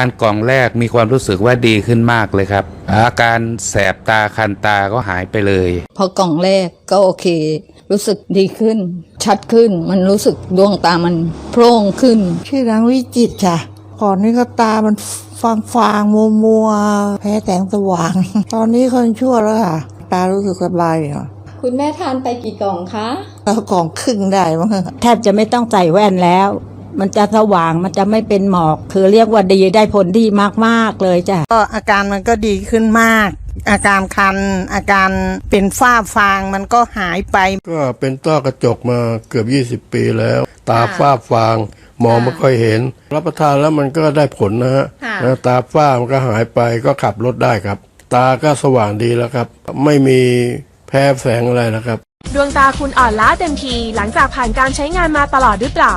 านกล่องแรกมีความรู้สึกว่าดีขึ้นมากเลยครับ อาการแสบตาคันตาก็หายไปเลย พอกล่องแรกก็โอเค รู้สึกดีขึ้น ชัดขึ้นมันรู้สึกดวงตามันโพร่งขึ้น ชื่อนางวิจิตรค่ะ ก่อนนี้ก็ตามันฟางฟางมัวมัวๆแพ้แสงสว่าง ตอนนี้คนชั่วแล้วค่ะ ตารู้สึกสบายอะคุณแม่ทานไปกี่กล่องคะแล้วกล่องครึ่งได้มั้ง แทบจะไม่ต้องใส่แว่นแล้ว มันจะสว่างมันจะไม่เป็นหมอก คือเรียกว่าดีได้ผลดีมากๆเลยจ้ะก็อาการมันก็ดีขึ้นมาก อาการคัน อาการเป็นฝ้าฟางมันก็หายไป ก็เป็นต้อกระจกมาเกือบ 20 ปีแล้ว ตาฝ้าฟางมองไม่ค่อยเห็น รับประทานแล้วมันก็ได้ผลนะฮะค่ะนะตาฝ้ามันก็หายไปก็ขับรถได้ครับ ตาก็สว่างดีแล้วครับ ไม่มีแพ้แสงอะไรนะครับ ดวงตาคุณอ่อนล้าเต็มทีหลังจากผ่านการใช้งานมาตลอดหรือเปล่า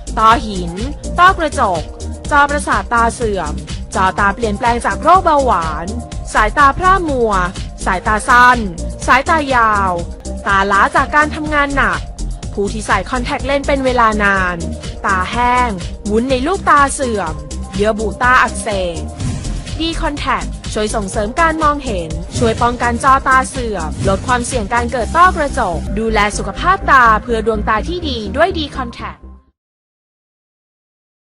ต้อหิน ต้อกระจก จอประสาทตาเสื่อม จอตาเปลี่ยนแปลงจากโรคเบาหวาน สายตาพร่ามัว สายตาสั้น สายตายาว ตาล้าจากการทำงานหนัก ผู้ที่ใส่คอนแทคเลนส์เป็นเวลานาน ตาแห้ง วุ้นในลูกตาเสื่อม เยื่อบุตาอักเสบ D Contact ช่วยส่งเสริมการมองเห็น ช่วยป้องกันจอตาเสื่อม ลดความเสี่ยงการเกิดต้อกระจก ดูแลสุขภาพตาเพื่อดวงตาที่ดีด้วย D Contact